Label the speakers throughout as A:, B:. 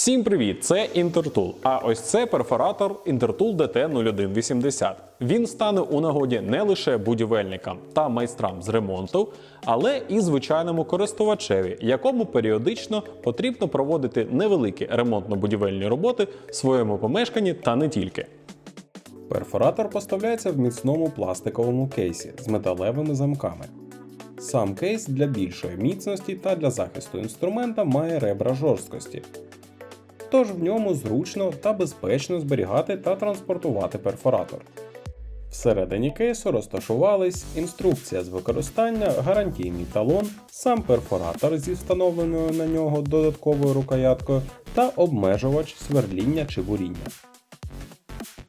A: Всім привіт! Це Intertool. А ось це перфоратор Intertool DT0180. Він стане у нагоді не лише будівельникам та майстрам з ремонту, але і звичайному користувачеві, якому періодично потрібно проводити невеликі ремонтно-будівельні роботи в своєму помешканні та не тільки.
B: Перфоратор поставляється в міцному пластиковому кейсі з металевими замками. Сам кейс для більшої міцності та для захисту інструмента має ребра жорсткості. Тож в ньому зручно та безпечно зберігати та транспортувати перфоратор. Всередині кейсу розташувались інструкція з використання, гарантійний талон, сам перфоратор зі встановленою на нього додатковою рукояткою та обмежувач свердління чи буріння.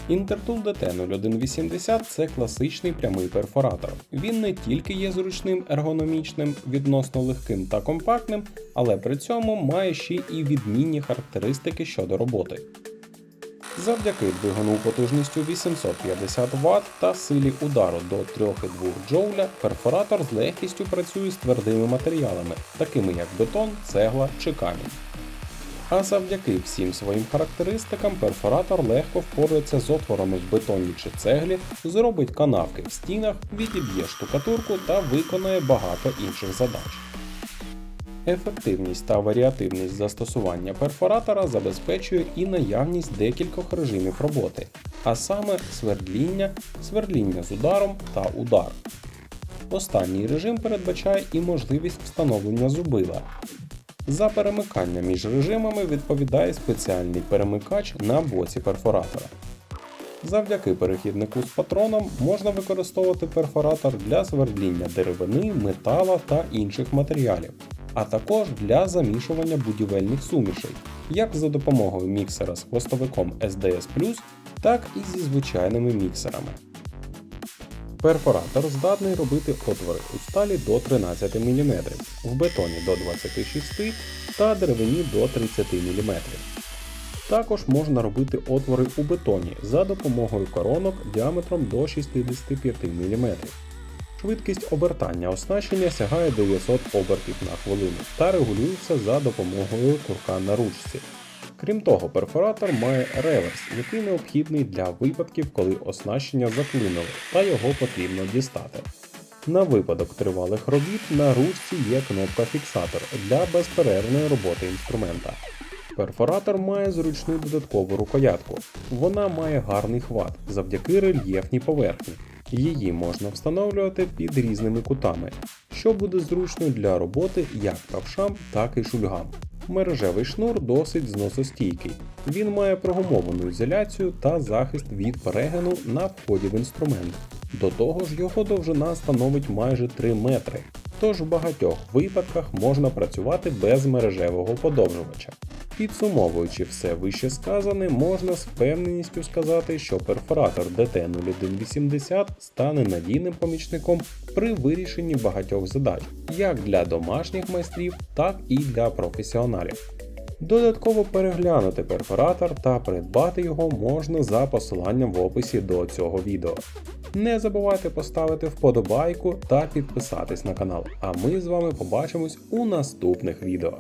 B: Intertool DT0180 це класичний прямий перфоратор. Він не тільки є зручним ергономічним, відносно легким та компактним, але при цьому має ще і відмінні характеристики щодо роботи. Завдяки двигуну потужністю 850 Вт та силі удару до 3,2 джоуля перфоратор з легкістю працює з твердими матеріалами, такими як бетон, цегла чи камінь. А завдяки всім своїм характеристикам перфоратор легко впорається з отворами в бетоні чи цеглі, зробить канавки в стінах, відіб'є штукатурку та виконає багато інших задач. Ефективність та варіативність застосування перфоратора забезпечує і наявність декількох режимів роботи, а саме свердління, свердління з ударом та удар. Останній режим передбачає і можливість встановлення зубила. За перемикання між режимами відповідає спеціальний перемикач на боці перфоратора. Завдяки перехіднику з патроном можна використовувати перфоратор для свердління деревини, метала та інших матеріалів, а також для замішування будівельних сумішей, як за допомогою міксера з хвостовиком SDS, так і зі звичайними міксерами. Перфоратор здатний робити отвори у сталі до 13 мм, в бетоні до 26 та деревині до 30 мм. Також можна робити отвори у бетоні за допомогою коронок діаметром до 65 мм. Швидкість обертання оснащення сягає 900 обертів на хвилину та регулюється за допомогою курка на ручці. Крім того, перфоратор має реверс, який необхідний для випадків, коли оснащення заклинуло та його потрібно дістати. На випадок тривалих робіт на ручці є кнопка фіксатор для безперервної роботи інструмента. Перфоратор має зручну додаткову рукоятку. Вона має гарний хват завдяки рельєфній поверхні. Її можна встановлювати під різними кутами, що буде зручно для роботи як правшам, так і шульгам. Мережевий шнур досить зносостійкий. Він має прогумовану ізоляцію та захист від перегину на вході в інструмент. До того ж, його довжина становить майже 3 метри. Тож в багатьох випадках можна працювати без мережевого подовжувача. Підсумовуючи все вище сказане, можна з впевненістю сказати, що перфоратор DT0180 стане надійним помічником при вирішенні багатьох задач, як для домашніх майстрів, так і для професіоналів. Додатково переглянути перфоратор та придбати його можна за посиланням в описі до цього відео. Не забувайте поставити вподобайку та підписатись на канал, а ми з вами побачимось у наступних відео.